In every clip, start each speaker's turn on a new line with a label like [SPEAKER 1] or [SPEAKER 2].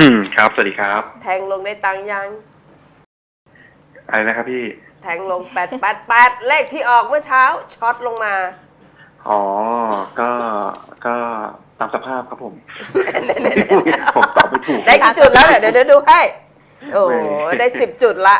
[SPEAKER 1] อืมครับ สวัสดีครับ
[SPEAKER 2] แทงลงได้ตังค์ยัง
[SPEAKER 1] อะไรนะครับพี่
[SPEAKER 2] แทงลงแปดแปดแปดเลขที่ออกเมื่อเช้าช็อตลงมา
[SPEAKER 1] อ๋อ ก็ ก็ตามสภาพครับผม ผมตอบไม่ถูก
[SPEAKER 2] ได้กี่จุดแล้วเนี่ยเดี๋ยวเดี๋ยวดูให้ โอ้โห
[SPEAKER 1] ไม่
[SPEAKER 2] ได้สิบจุดละ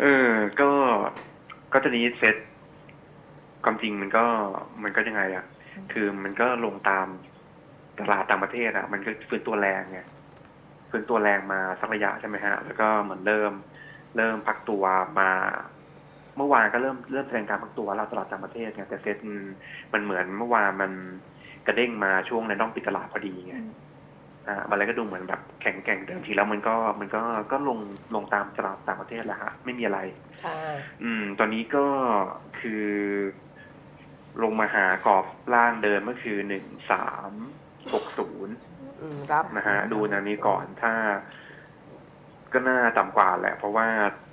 [SPEAKER 1] เออ ก็ ก็จะนี้เซ็ตความจริงมันก็ มันก็ยังไงอะคือมันก็ลงตามตลาดต่างประเทศอะมันก็ฟื้นตัวแรงไง ฟื้นตัวแรงมาสักระยะใช่ไหมฮะ แล้วก็เหมือนเริ่มเริ่มพักตัวมา เมื่อวานก็เริ่มเริ่มแสดงการพักตัวแล้วตลาดต่างประเทศไงแต่เซ็ตมันมันเหมือนเมื่อวานมันกระเด้งมาช่วงในต้องปิดตลาดพอดีไงอ่ามันเลยก็ดูเหมือนแบบแข็งแกร่งเดิมทีแล้วมันก็มันก็ก็ลงลงตามตลาดต่างประเทศแหละฮะไม่มีอะไร
[SPEAKER 2] ค่ะ
[SPEAKER 1] อืม ตอนนี้ก็คือ ลงมาหากรอบล่างเดินเมื่อคือหนึ่งสามหกศูนย์
[SPEAKER 2] อืมรับ
[SPEAKER 1] นะฮะดูแนวนี้ก่อนถ้า ก็น่าต่ำกว่าแหละ เพราะว่า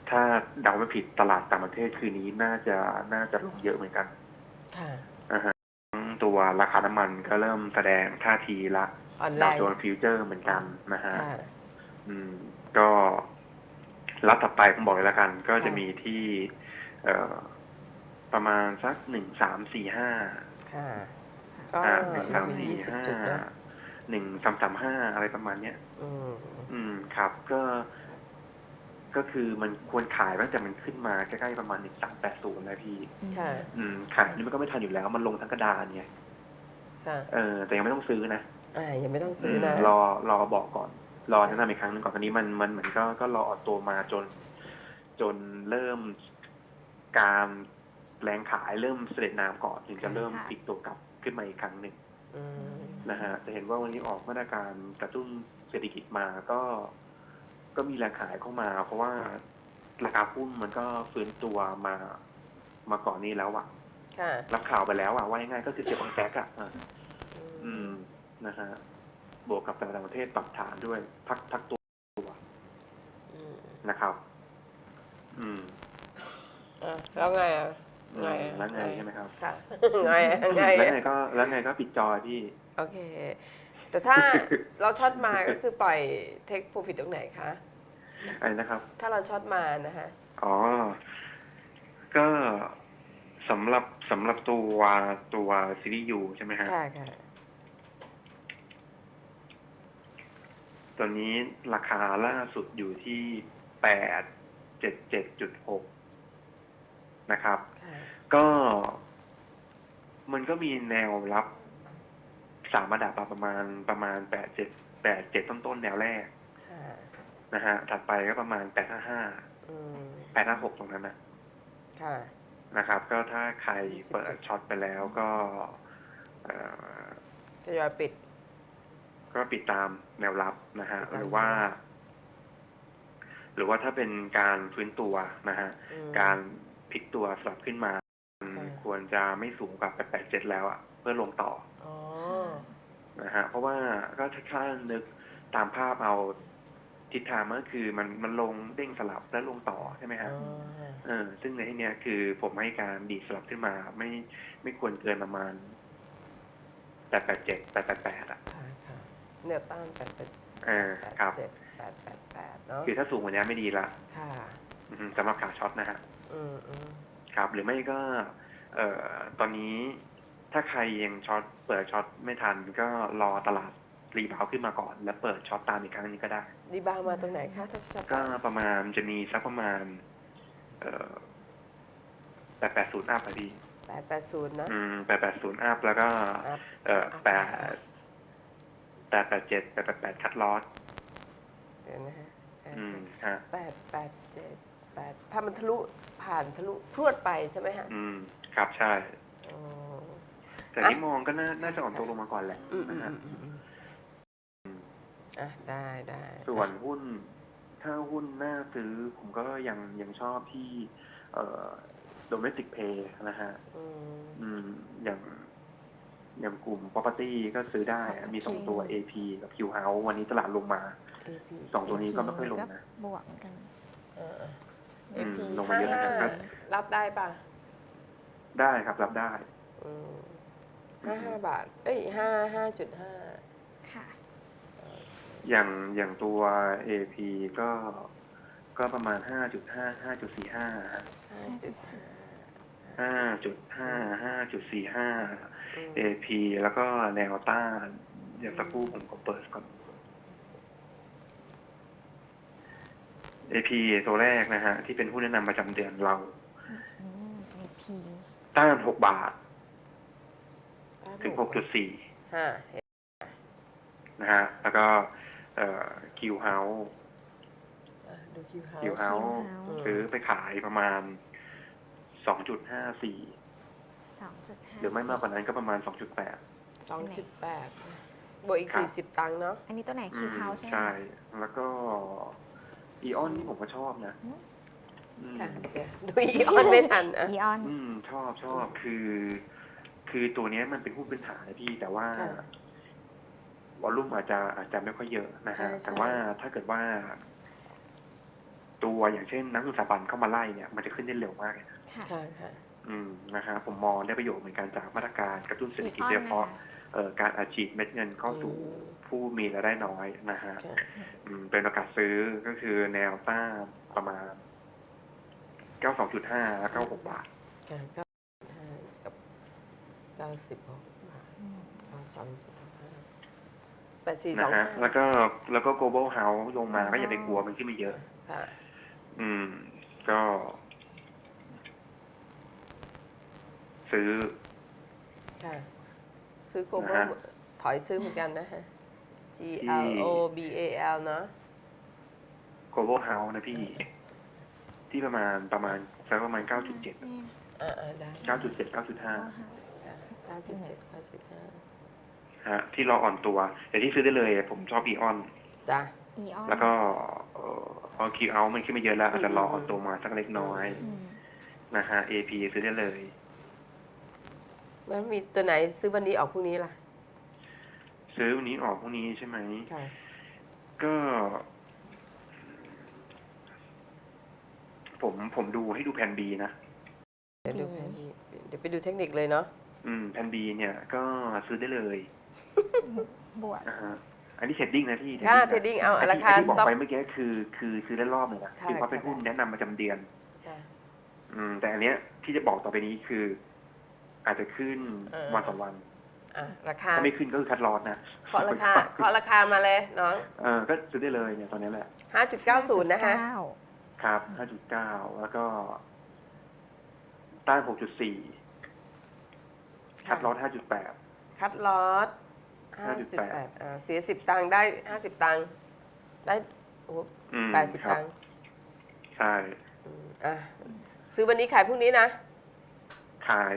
[SPEAKER 1] ถ้าเดาไม่ผิดตลาดต่างประเทศคืนนี้น่าจะน่าจะลงเยอะเหมือนกัน
[SPEAKER 2] ค่ะ
[SPEAKER 1] นะฮะตัวราคาน้ำมันก็เริ่มแสดงท่าทีละ
[SPEAKER 2] อ่อนแร
[SPEAKER 1] ดาว
[SPEAKER 2] ง
[SPEAKER 1] โจนส์ฟิวเจอร์เหมือนกันนะฮะ
[SPEAKER 2] ค่ะ
[SPEAKER 1] อืมก็รับถัดไปผมบอกเลยละกัน ก็จะ
[SPEAKER 2] ค่ะ
[SPEAKER 1] มีที่ เอ่อประมาณสักหนึ่งสามสี่ห้า
[SPEAKER 2] ค่ะ ก็
[SPEAKER 1] อ่าหนึ่งสามสี่
[SPEAKER 2] ยี่สิบ
[SPEAKER 1] ห้า
[SPEAKER 2] จุดเนอะ
[SPEAKER 1] หนึ่งสามสามห้าอะไรประมาณเนี้ย
[SPEAKER 2] อืม
[SPEAKER 1] อืมครับ ก็ ก็คือมันควรขายตั้งแต่มันขึ้นมาใกล้ๆประมาณหนึ่งสามแปดศูนย์นะพี่
[SPEAKER 2] ค่ะ
[SPEAKER 1] อืมขายนี่มันก็ไม่ทันอยู่แล้ว มันลงทั้งกระดานไง
[SPEAKER 2] ค่ะ
[SPEAKER 1] เออ แต่ยังไม่ต้องซื้อนะ
[SPEAKER 2] อ่ายังไม่ต้องซื้อนะ
[SPEAKER 1] รอรอบอกก่อน รอแนะนำอีกครั้งหนึงก่อนตอนนี้มันมันเหมือนก็ก็รอออตัวมาจน จนเริ่มการแรงขายเริ่มเสด็จน้ำก่อนถึงจะเริ่ม
[SPEAKER 3] ค่ะ
[SPEAKER 1] พลิกตัวกลับขึ้นมาอีกครั้งหนึ่ง
[SPEAKER 2] อืม
[SPEAKER 1] นะฮะจะเห็นว่าวันนี้ออกมาตรการกระตุ้นเศรษฐกิจมาก็ ก็มีแรงขายเข้ามา เพราะว่าราคาหุ้นมันก็ฟื้นตัวมามาก่อนนี้แล้วอะ
[SPEAKER 2] ค่ะ
[SPEAKER 1] รับข่าวไปแล้วอะว่าง่ายๆก็คือเสียบางแจ๊กอะอะอืมนะฮะบวกกับต่างประเทศปรับฐานด้วย พักพักตัว
[SPEAKER 2] อืม
[SPEAKER 1] นะครับ อืม
[SPEAKER 2] อะแล้วไงอะ
[SPEAKER 1] อืม
[SPEAKER 2] ไงอะ
[SPEAKER 1] แล้วไงใช่ไหมครับ
[SPEAKER 2] ค่ะไงอะไง
[SPEAKER 1] แล้ว
[SPEAKER 2] อะ
[SPEAKER 1] ไงก็แล้วไงก็ปิดจอยพี่
[SPEAKER 2] โอเค แต่ถ้าเราช็อตมาก็คือปล่อยเทคโปรฟิตตรงไหนคะ
[SPEAKER 1] อะไรนะครับ
[SPEAKER 2] ถ้าเราช็อตมานะคะ
[SPEAKER 1] อ๋อ ก็สำหรับสำหรับตัวตัวซีรีส์ยูใช่ไหมฮะ
[SPEAKER 2] ค่ะค่ะ
[SPEAKER 1] ตอนนี้ราคาล่าสุดอยู่ที่แปดเจ็ดเจ็ดจุดหกนะครับ
[SPEAKER 2] ค่ะ
[SPEAKER 1] ก็ มันก็มีแนวรับสามระดับอะประมาณประมาณแปดเจ็ดแปดเจ็ดต้นต้นๆแนวแรก
[SPEAKER 2] ค่ะ
[SPEAKER 1] นะฮะถัดไปก็ประมาณแปดห้าห้า
[SPEAKER 2] อืม
[SPEAKER 1] แปดห้าหกตรงนั้นนะ
[SPEAKER 2] ค่ะ
[SPEAKER 1] นะครับ ก็ถ้าใครเปิดช็อตไปแล้วก็เอ่อ
[SPEAKER 2] จะยอยปิด
[SPEAKER 1] ก็ปิดตามแนวรับนะฮะ
[SPEAKER 2] ปิดตาม
[SPEAKER 1] หรือว่า หรือว่าถ้าเป็นการฟื้นตัวนะฮะ
[SPEAKER 2] อืม
[SPEAKER 1] การพลิกตัวสลับขึ้นมา
[SPEAKER 2] ค่ะ
[SPEAKER 1] ควรจะไม่สูงกว่าแปดเจ็ดแล้วอะเพื่อลงต่อ
[SPEAKER 2] อ๋อ
[SPEAKER 1] นะฮะเพราะว่าก็ถ้านึกตามภาพเอาทิศทางมันก็คือมันมันลงเด้งสลับแล้วลงต่อใช่ไหม
[SPEAKER 2] อ๋
[SPEAKER 1] ฮะ
[SPEAKER 2] อ
[SPEAKER 1] เออ ซึ่งในที่เนี้ยคือผมให้การดีดสลับขึ้นมา ไม่ไม่ควรเกินประมาณแปดแปดเจ็ดแปดแปดแปดอะ
[SPEAKER 2] ค่ะค่ะแนวต้านแปดแปด
[SPEAKER 1] เออ
[SPEAKER 2] แปด
[SPEAKER 1] ครับ
[SPEAKER 2] เจ็ดแปดแปดแปดเนาะ
[SPEAKER 1] คือถ้าสูงกว่านี้ไม่ดีละ
[SPEAKER 2] ค่ะ
[SPEAKER 1] อืมสำหรับขาช็อตนะฮะ
[SPEAKER 2] อืมอืม
[SPEAKER 1] ครับ หรือไม่ก็ เอ่อตอนนี้ถ้าใครยังช็อตเปิดช็อตไม่ทันก็รอตลาดรีบาวขึ้นมาก่อน แล้วเปิดช็อตตามอีกครั้งหนึงก็ได้
[SPEAKER 2] ดีบาร์มาตรงไหนคะถ้าช็อต
[SPEAKER 1] ก็ประมาณจะมีสักประมาณ เอ่อแปดแปดศูนย์อัพอะพี่
[SPEAKER 2] แปดแปดศูนย์นะ
[SPEAKER 1] อืมแปดแปดศูนย์อัพแล้วก็
[SPEAKER 2] อัพ
[SPEAKER 1] เอ่อ
[SPEAKER 2] อัพ
[SPEAKER 1] แปดแปดแปดเจ็ดแปดแปดแปดคัดลอส
[SPEAKER 2] เดี๋ยวนะฮะแปด
[SPEAKER 1] อืมฮะ
[SPEAKER 2] แปดแปดเจ็ดแปดถ้ามันทะลุผ่านทะลุพรวดไปใช่ไหมฮะ
[SPEAKER 1] อืม ครับใช่
[SPEAKER 2] อ๋อ
[SPEAKER 1] แต่ที่มองก็น่าน่าจะอ่อนตัวลงมาก่อนแหละ
[SPEAKER 2] อืมอื
[SPEAKER 1] นะ
[SPEAKER 2] ม
[SPEAKER 1] ฮะ
[SPEAKER 2] อืมอืมอะได้ได้
[SPEAKER 1] ส่วนหุ้น ถ้าหุ้นน่าซื้อผมก็ยังยังชอบที่ เอ่อ domestic pay นะฮะ
[SPEAKER 2] อืม
[SPEAKER 1] อืม อย่าง อย่างกลุ่ม property ก็ซื้อได้อะมีสองตัว AP กับ Q House วันนี้ตลาดลงมา
[SPEAKER 2] AP
[SPEAKER 1] สองตัวนี้ก็ไม่ค่อยลงนะ
[SPEAKER 3] บวกเหมือนกัน
[SPEAKER 2] เออ
[SPEAKER 1] อืม
[SPEAKER 2] AP
[SPEAKER 1] ลงมาเยอะเหมือนกันครับ
[SPEAKER 2] รับได้ป่ะ
[SPEAKER 1] ได้ครับรับได้
[SPEAKER 2] อืมห้าห้าบาท เอ้ยห้าห้าจุดห้า
[SPEAKER 3] ค่ะ
[SPEAKER 1] อย่างอย่างตัว AP ก็ก็ประมาณ5.5 5.45
[SPEAKER 2] ห้าจุด
[SPEAKER 1] 5.5 5.45 AP แล้วก็แนวต้านเดี๋ยวสักครู่ผมก็เปิดก่อน AP ตัวแรกนะฮะ ที่เป็นหุ้นแนะนำประจำเดือนเรา
[SPEAKER 3] อืม AP
[SPEAKER 1] ต้าน6บาท ถึง6.4
[SPEAKER 2] ห้า
[SPEAKER 1] นะฮะ แล้วก็เอ่อ Q House
[SPEAKER 2] อะดูคิวเฮา
[SPEAKER 1] Q House
[SPEAKER 3] House
[SPEAKER 1] ซื้อไปขายประมาณ2.54
[SPEAKER 3] สองจุดห้า
[SPEAKER 1] หรือไม่มากกว่านั้นก็ประมาณ2.8
[SPEAKER 2] สองจุดแปดบวกอีก
[SPEAKER 1] ครับ
[SPEAKER 2] สี่สิบตังค์เนาะ
[SPEAKER 3] อันนี้ตัวไหน
[SPEAKER 1] อื
[SPEAKER 3] คิว
[SPEAKER 1] ม
[SPEAKER 3] เฮาใช่ไหม
[SPEAKER 1] ใช่
[SPEAKER 3] คะ
[SPEAKER 1] แล้วก็อีออนนี่ผมก็ชอบนะ
[SPEAKER 3] อืม
[SPEAKER 1] อืม
[SPEAKER 2] ค่ะเดี๋ยวดูอีออนไม่ทันอะ
[SPEAKER 3] อีออน
[SPEAKER 1] อืมชอบชอบคือ คือตัวเนี้ยมันเป็นหุ้นพื้นฐานนะพี่ แต่ว่า
[SPEAKER 2] ค่ะ
[SPEAKER 1] วอลลุ่มอาจจะอาจจะไม่ค่อยเยอะนะ
[SPEAKER 2] ใช่
[SPEAKER 1] ฮะ
[SPEAKER 2] ใช่
[SPEAKER 1] แต่ว่าถ้าเกิดว่า ตัวอย่างเช่น นักลงทุนสถาบันเข้ามาไล่เนี่ยมันจะขึ้นได้เร็วมากเลยนะ
[SPEAKER 3] ค่ะ
[SPEAKER 2] ค่ะค่ะ
[SPEAKER 1] อืมนะฮะผมมองได้ประโยชน์เหมือนกันจากมาตรการกระตุ้นเศรษฐ
[SPEAKER 3] อี
[SPEAKER 1] กิจ
[SPEAKER 3] ออน
[SPEAKER 1] โดยเฉ
[SPEAKER 3] นะ
[SPEAKER 1] พาะ
[SPEAKER 3] คะ
[SPEAKER 1] เอ่อการอาชีพเม็ดเงินเข้าสู่
[SPEAKER 2] อืม
[SPEAKER 1] ผู้มีรายได้น้อยนะฮะ
[SPEAKER 2] ค่ะ
[SPEAKER 1] อืมเป็นโอกาสซื้อก็คือแนวต้านประมาณ 92.5และ96บาท
[SPEAKER 2] ค่ะเก้าห้ากับเก้าสิบหกบาท
[SPEAKER 3] อืม
[SPEAKER 2] เก้าสามสิบห้าแปดสี่ส
[SPEAKER 1] นะ
[SPEAKER 2] อง
[SPEAKER 1] ฮะ
[SPEAKER 2] ห้า
[SPEAKER 1] แล้วก็แล้วก็ global house ลงมาก็อย่าไปกลัวมันขึ้นไม่เยอะ
[SPEAKER 2] ค่ะ
[SPEAKER 1] อืม ก็ ซื้อ
[SPEAKER 2] ค่ะ ซื้อโกลบ
[SPEAKER 1] นะฮะ
[SPEAKER 2] ถอยซื้อเหมือนกันนะฮะ G
[SPEAKER 1] ที่
[SPEAKER 2] L O B A L เนาะ
[SPEAKER 1] global house นะพี่ ที่ประมาณประมาณสักประมาณ 9.7
[SPEAKER 3] นี่
[SPEAKER 2] อ่าอ่าได้
[SPEAKER 1] 9.7 9.5
[SPEAKER 3] Global House
[SPEAKER 2] เก้าจุดเจ็ดเก้าจุดห้า
[SPEAKER 1] ฮะที่รออ่อนตัว แต่ที่ซื้อได้เลยผมชอบอีออน
[SPEAKER 2] จ้ะ
[SPEAKER 3] อีออน
[SPEAKER 1] แล้วก็เอ่อพอคิวเอามันขึ้นมาเยอะแล้วอาจจะรออ่อนตัวมาสักเล็กน้อย
[SPEAKER 3] อืม
[SPEAKER 1] นะฮะ AP ซื้อได้เลย
[SPEAKER 2] มันมีตัวไหนซื้อวันนี้ออกพรุ่งนี้ล่ะ
[SPEAKER 1] ซื้อวันนี้ออกพรุ่งนี้ใช่ไหม
[SPEAKER 2] ค่ะ
[SPEAKER 1] ก็ ผมผมดูให้ดูแผน B นะ
[SPEAKER 2] เดี๋ยวดูแผนที่เดี๋ยวไปดูเทคนิคเลยเนาะ
[SPEAKER 1] อืมแผน B เนี่ยก็ซื้อได้เลย
[SPEAKER 3] บวก
[SPEAKER 1] นะฮะอันนี้เทรดดิ้งนะพี่
[SPEAKER 2] ค่ะ
[SPEAKER 1] นะ
[SPEAKER 2] เทรดดิ้งเอา
[SPEAKER 1] ไอ้
[SPEAKER 2] รา
[SPEAKER 1] ที่
[SPEAKER 2] คา
[SPEAKER 1] ไอ้ที่
[SPEAKER 2] ส
[SPEAKER 1] บอก
[SPEAKER 2] ต็อป
[SPEAKER 1] ไปเมื่อกี้คือคือซื้อได้รอบเลยนะ
[SPEAKER 2] ค่ะ
[SPEAKER 1] คือเพราะเป็น
[SPEAKER 2] ค่ะ
[SPEAKER 1] หุ้นแนะนำประจำเดือน
[SPEAKER 2] ค่ะ
[SPEAKER 1] อืมแต่อันเนี้ยที่จะบอกต่อไปนี้คือ อาจจะขึ้น
[SPEAKER 2] เออ
[SPEAKER 1] วันสองวัน
[SPEAKER 2] อะราคา
[SPEAKER 1] ถ้าไม่ขึ้นก็คือคัดลอสนะ
[SPEAKER 2] เคาะราคาเคาะราคามาเลยน้อง
[SPEAKER 1] เออก็ซื้อได้เลยเนี่ยตอนนี้แหละ
[SPEAKER 2] 5.90 นะฮะ
[SPEAKER 3] เก้า
[SPEAKER 1] ครับ 5.9 แล้วก็ต้าน 6.4 คัดลอส5.8
[SPEAKER 2] คัดลอส5.8อ่าเสีย10ตังค์ได้50ตังค์ได้โอ้โห
[SPEAKER 1] อืม
[SPEAKER 2] 80
[SPEAKER 1] ครั
[SPEAKER 2] ตั
[SPEAKER 1] บ
[SPEAKER 2] งค์
[SPEAKER 1] ใช่
[SPEAKER 2] อืมอะซื้อวันนี้ขายพรุ่งนี้นะ
[SPEAKER 1] ขาย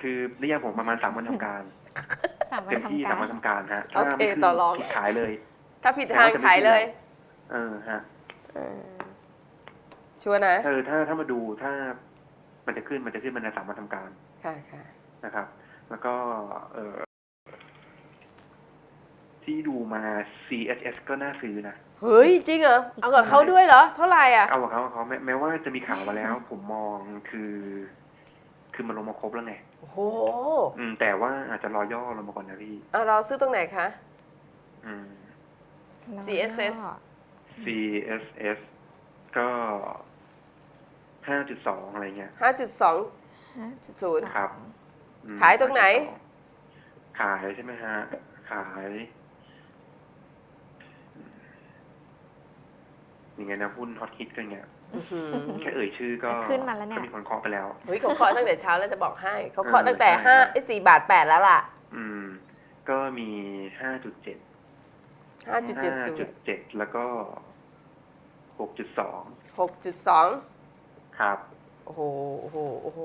[SPEAKER 1] คือนิยามผมประมาณ 3 วันทำการ
[SPEAKER 3] สามวัน
[SPEAKER 1] เต็มที่
[SPEAKER 3] ทำกา
[SPEAKER 1] สาร มวันทำการฮะ
[SPEAKER 2] โอเค
[SPEAKER 1] ถ้าไม่ขึ้น
[SPEAKER 2] ต่อรอง
[SPEAKER 1] ขายเลย
[SPEAKER 2] ถ้าผิดทางขายเลย
[SPEAKER 1] เออฮะ
[SPEAKER 2] เออ ชัวร์นะ
[SPEAKER 1] เออถ้าถ้ามาดูถ้ามันจะขึ้นมันจะขึ้นมันในสามวันทำการ
[SPEAKER 2] ค่ะค่ะ
[SPEAKER 1] นะครับ แล้วก็เออที่ดูมา CSS ก็น่าซื้อนะ
[SPEAKER 2] เฮ้ย จริงเหรอ เอากับเขาด้วยเหรอ เท่าไหร่อะ
[SPEAKER 1] เอากับเขาเอากับเขาแม้แม้ว่าจะมีข่าวมาแล้ว ผมมองคือ คือมันลงมาครบแล้วไง
[SPEAKER 2] โอ้โห
[SPEAKER 1] อืม แต่ว่าอาจจะรอย่อลงมาก่อนนะพี่
[SPEAKER 2] เอาเราซื้อตรงไหนคะ
[SPEAKER 1] อืม
[SPEAKER 3] แล้ว
[SPEAKER 2] CSS
[SPEAKER 3] ก็
[SPEAKER 1] CSS ก็ ห้าจุดสองอะไรเงี้ย
[SPEAKER 2] 5.2
[SPEAKER 3] ห้าจุด
[SPEAKER 2] ศูนย์
[SPEAKER 1] ครับอืม
[SPEAKER 2] ขายตรงไหน
[SPEAKER 1] ขายใช่ไหมฮะ ขายยังไงนะหุ้นฮอตฮิตกันเงี้ย
[SPEAKER 2] อื้อหือ
[SPEAKER 1] แค่เอ่ยชื่อก็
[SPEAKER 3] ขึ้นมาแล้วเนี่ย
[SPEAKER 1] ก็มีคนเคาะไปแล้ว
[SPEAKER 2] เฮ้ยเขาเคาะตั้งแต่เช้าแล้วจะบอกให้เขาเคาะ
[SPEAKER 1] เออ
[SPEAKER 2] ตั้งแต่
[SPEAKER 1] ใช่
[SPEAKER 2] ห้า
[SPEAKER 1] ครับ
[SPEAKER 2] ไอ้สี่บาทแปดแล้วล่ะ
[SPEAKER 1] อืม ก็มีห้าจุดเจ็ด
[SPEAKER 2] ห้าจุดเจ็ด
[SPEAKER 1] ห้า
[SPEAKER 2] ศู
[SPEAKER 1] จุ
[SPEAKER 2] น
[SPEAKER 1] ด
[SPEAKER 2] ย์
[SPEAKER 1] เจ็ดแล้วก็หกจุดสอง
[SPEAKER 2] หกจุดสอง
[SPEAKER 1] ครับ
[SPEAKER 2] โอ้โหโอ้โหโอ้โห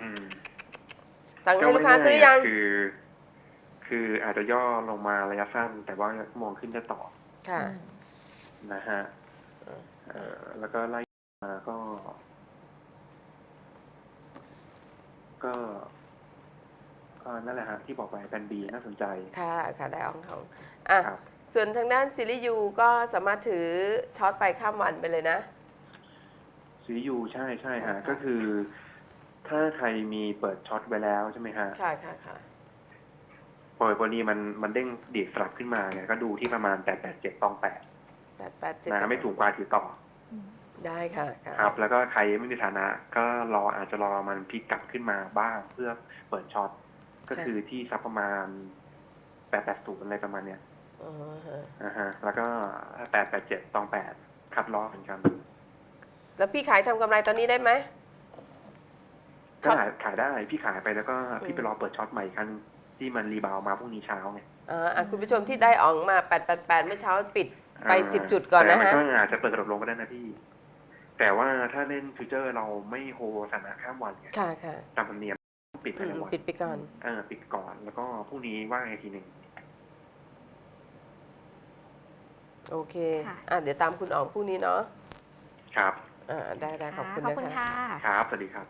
[SPEAKER 1] อืม
[SPEAKER 2] สั่งให้ลูกค้าซื้อยัง
[SPEAKER 1] คือ คืออาจจะย่อลงมาระยะสั้น แต่ว่ามองขึ้นได้ต่อ
[SPEAKER 2] ค่ะ
[SPEAKER 3] อืม
[SPEAKER 1] นะฮะเอ่อแล้วก็ไล่มาก็ ก็ก็นั่นแหละฮะที่บอกไปแบนบีน่าสนใจ
[SPEAKER 2] ค่ะ ค่ะ ได้อองของอะ
[SPEAKER 1] ครับ
[SPEAKER 2] ส่วนทางด้านซิลิยูก็สามารถถือช็อตไปข้ามวันไปเลยนะ
[SPEAKER 1] ซียูใช่ใช่ฮะ
[SPEAKER 2] ค่ะ
[SPEAKER 1] ก็คือ ถ้าใครมีเปิดช็อตไว้แล้วใช่ไหมฮะ
[SPEAKER 2] ค่ะค่ะค่ะ
[SPEAKER 1] พอพอดีมันมันเด้งดีดสลับขึ้นมาไงก็ดูที่ประมาณแปดแปดเจ็ดตองแปด
[SPEAKER 2] แปดแปดเจ็ด
[SPEAKER 1] นะไม่ถูกกว่าถือต่อ
[SPEAKER 3] อืม
[SPEAKER 2] ได้ค่ะค่ะ
[SPEAKER 1] ครับ แล้วก็ใครไม่มีฐานะ ก็รออาจจะรอมันพลิกกลับขึ้นมาบ้างเพื่อเปิดช็อตก็คือที่สักประมาณแปดแปดศูนย์อะไรประมาณเนี้ย
[SPEAKER 2] อ๋อฮะ
[SPEAKER 1] นะฮะแล้วก็แปดแปดเจ็ดตองแปดคัดล้อเหมือนกัน
[SPEAKER 2] แล้วพี่ขายทำกำไรตอนนี้ได้ไหม ช็
[SPEAKER 1] ก็
[SPEAKER 2] อต
[SPEAKER 1] ขายขายได้พี่ขายไปแล้วก็
[SPEAKER 2] อื
[SPEAKER 1] พี่
[SPEAKER 2] ม
[SPEAKER 1] ไปรอเปิดช็อตใหม่อีกครั้งที่มันรีบาวด์มาพรุ่งนี้เช้าไง
[SPEAKER 2] อ่าอะคุณผู้ชมที่ได้อ๋องมา 888 เมื่อเช้าปิด ไป
[SPEAKER 1] อ่า
[SPEAKER 2] 10จุดก่อนนะ
[SPEAKER 1] แต่มั
[SPEAKER 2] ฮะ
[SPEAKER 1] ก็อาจจะเปิดกระโดดลงก็ได้นะพี่ แต่ว่าถ้าเล่นฟิวเจอร์เราไม่โฮสถานะข้ามวันไง
[SPEAKER 2] ค่ะค่ะ
[SPEAKER 1] ตามธรรมเนียมปิด
[SPEAKER 2] อื
[SPEAKER 1] ภายใน
[SPEAKER 2] ม
[SPEAKER 1] วัน
[SPEAKER 2] ปิดไปก่อน
[SPEAKER 1] เออปิดก่อนแล้วก็พรุ่งนี้ว่าไงทีหนึ่ง
[SPEAKER 2] โอเค
[SPEAKER 3] ค่ะ
[SPEAKER 2] อะ เดี๋ยวตามคุณอ๋องพรุ่งนี้เนาะ
[SPEAKER 1] ครับ
[SPEAKER 2] อ่าได้ได้ขอบคุณ
[SPEAKER 3] ขอบ
[SPEAKER 2] นะ
[SPEAKER 3] คุณ
[SPEAKER 2] คะ
[SPEAKER 3] ค่ะ
[SPEAKER 1] ครับ สวัสดีครับ